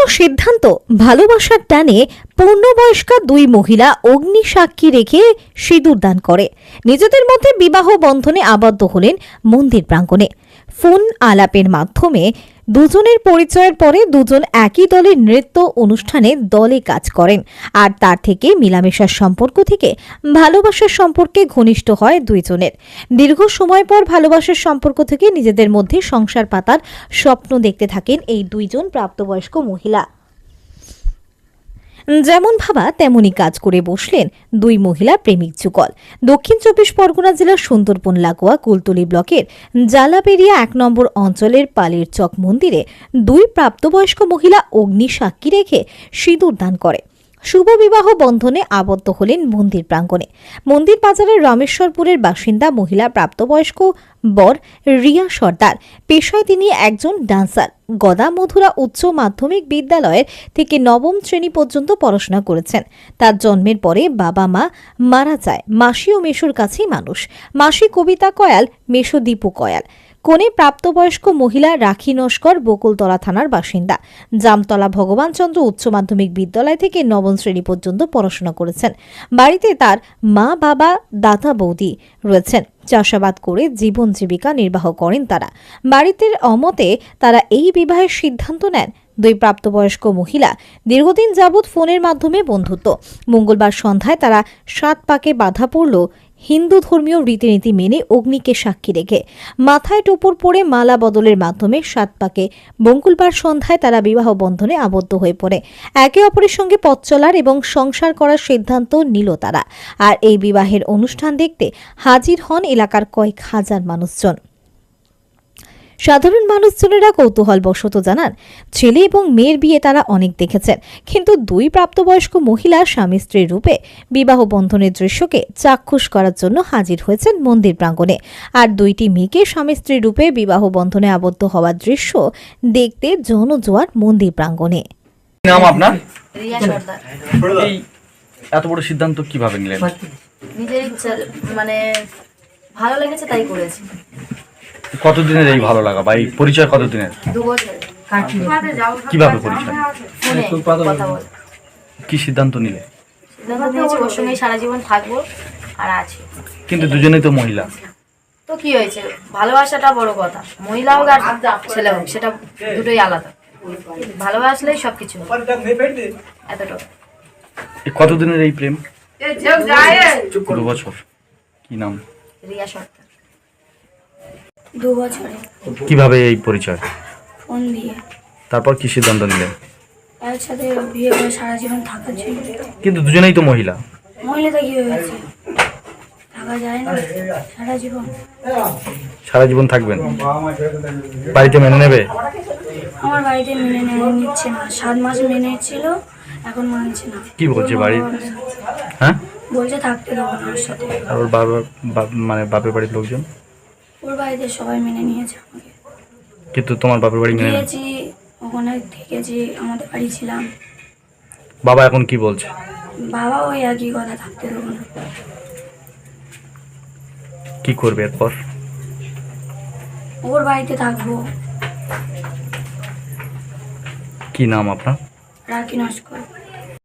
অভাবনীয় সিদ্ধান্ত, ভালোবাসার টানে পূর্ণবয়স্কা দুই মহিলা অগ্নি সাক্ষী রেখে সিঁদুর দান করে। নিজেদের মধ্যে বিবাহ বন্ধনে আবদ্ধ হলেন মন্দির প্রাঙ্গণে। ফোন আলাপের মাধ্যমে দুজনের পরিচয়ের পরে দুজন একই দলের নৃত্য অনুষ্ঠানে দলে কাজ করেন। আর তার থেকে মিলামেশার সম্পর্ক থেকে ভালোবাসার সম্পর্কে ঘনিষ্ঠ হয় দুইজনের। দীর্ঘ সময় পর ভালোবাসার সম্পর্ক থেকে নিজেদের মধ্যে সংসার পাতার স্বপ্ন দেখতে থাকেন এই দুইজন প্রাপ্তবয়স্ক মহিলা। যেমন ভাবা তেমনই কাজ করে বসলেন দুই মহিলা প্রেমিক যুগল। দক্ষিণ চব্বিশ পরগনা জেলার সুন্দরবন লাগোয়া কুলতলি ব্লকের জালাপেরিয়া এক নম্বর অঞ্চলের পালের চক মন্দিরে দুই প্রাপ্তবয়স্ক মহিলা অগ্নি সাক্ষী রেখে সিঁদুর দান করে। শুভ বিবাহ বন্ধনে আবদ্ধ হলেন মন্দির প্রাঙ্গণে। মন্দির বাজারের রমেশ্বরপুরের বাসিন্দা মহিলা প্রাপ্তবয়স্ক বর রিয়া সর্দার। পেশায় তিনি একজন ডান্সার। গদা মধুরা উচ্চ মাধ্যমিক বিদ্যালয়ের থেকে নবম শ্রেণি পর্যন্ত পড়াশোনা করেছেন। তার জন্মের পরে বাবা মা মারা যায়। মাসি ও মেশোর কাছেই মানুষ। মাসি কবিতা কয়াল, মেশো দীপু কয়াল। কোনে প্রাপ্তবয়স্ক মহিলা রাখি নস্কর, বকুলতলা থানার বাসিন্দা। জামতলা ভগবানচন্দ্র উচ্চ মাধ্যমিক বিদ্যালয় থেকে নবম শ্রেণি পর্যন্ত পড়াশোনা করেছেন। বাড়িতে তার মা, বাবা, দাদা, বৌদি রয়েছেন। চাষাবাদ করে জীবন জীবিকা নির্বাহ করেন তারা। বাড়িতে অমতে তারা এই বিবাহের সিদ্ধান্ত নেন। দুই প্রাপ্তবয়স্ক মহিলা দীর্ঘদিন যাবৎ ফোনের মাধ্যমে বন্ধুত্ব। মঙ্গলবার সন্ধ্যায় তারা সাত পাকে বাধা পড়ল হিন্দু ধর্মীয় রীতিনীতি মেনে অগ্নিকে সাক্ষী রেখে মাথায় টোপর পরে মালা বদলের মাধ্যমে সাত পাকে মঙ্গলবার সন্ধ্যায় তারা বিবাহ বন্ধনে আবদ্ধ হয়ে পড়ে। একে অপরের সঙ্গে পথ চলার এবং সংসার করার সিদ্ধান্ত নিল তারা। আর এই বিবাহের অনুষ্ঠান দেখতে হাজির হন এলাকার কয়েক হাজার মানুষজন। সাধারণ মানুষজনেরা কৌতূহল বশত জানান ছেলে এবং মেয়ের বিয়ে তারা অনেক দেখেছেন কিন্তু দুই প্রাপ্তবয়স্ক মহিলা স্বামী স্ত্রীর রূপে বিবাহ বন্ধনের দৃশ্যকে চাক্ষুষ করার জন্য হাজির হয়েছেন মন্দির প্রাঙ্গণে। আর দুইটি মেয়েকে স্বামী স্ত্রীর রূপে বিবাহ বন্ধনে আবদ্ধ হওয়ার দৃশ্য দেখতে জনজোয়ার মন্দির প্রাঙ্গণে। নাম আপনার? রিয়া সর্দার। এই এত বড় সিদ্ধান্ত কীভাবে নিলেন? নিজের ইচ্ছা মানে ভালো লেগেছে তাই করেছি। কতদিনের এই ভালো লাগা বা এই পরিচয় কতদিনের? কীভাবে পরিচয়? ফোনে কথা বল। কি সিদ্ধান্ত নিলে? ওর সঙ্গেই সারা জীবন থাকব আর আছি। কিন্তু দুজনেই তো মহিলা। তো কি হয়েছে? ভালোবাসাটা বড় কথা। মহিলা হোক আর ছেলে হোক সেটা দুটোই আলাদা। ভালোবাসলেই সব কিছু এতটা কতদিনের এই প্রেম? দু বছর কি নাম? রিয়া সর্দার দু বছরে। কীভাবে এই পরিচয়? ফোন দিয়ে। তারপর কি সিদ্ধান্ত নিলেন? একসাথে বিয়ে করে সারা জীবন থাকার জন্য কিন্তু দুজনেই তো মহিলা। মহিলাটা কি হয়েছে? থাকা যায় না সারা জীবন। সারা জীবন থাকবেন? বাড়িতে মেনে নেবে? আমার বাড়িতে মেনে নেওয়া নিচ্ছে না। সাত মাস মেনে ছিল এখন মানছে না। কি বলছে বাড়ির হ্যাঁ? বলছে থাকতে দেবো না ওর সাথে। আর ওর বাবা মানে বাপের বাড়ির লোকজন? ওর বাড়িতে সবাই মেনে নিয়েছে আমাকে। কিন্তু তোমার বাপের বাড়ি মেনে নেয়। গিয়েছি ওখানে থেকেছি আমাদের বাড়ি ছিলাম। বাবা এখন কি বলছে? বাবা ওই একই কথা থাকতে দেবো না। কি করবে এরপর? ওর বাড়িতে থাকব। কি নাম আপনার? রাখি নস্কর।